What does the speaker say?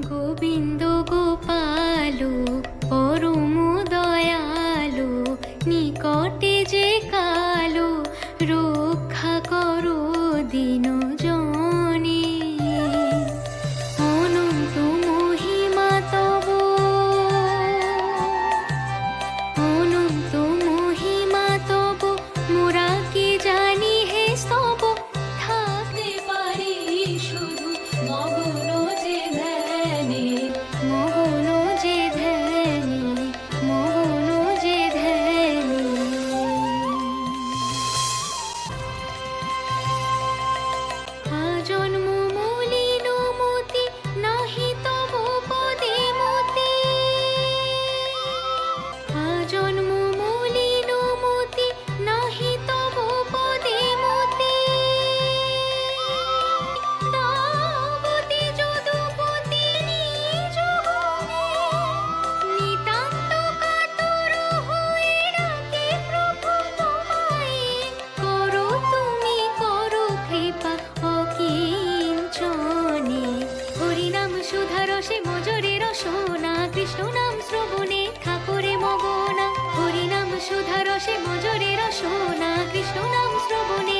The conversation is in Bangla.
গোবিন্দ গোপালু পরম নিকটে যে কালো রূপ কৃষ্ণ নাম শ্রবণে ঠাকুরে মগনা হরিনাম সুধারসে মজরে রসনা কৃষ্ণ নাম শ্রবণে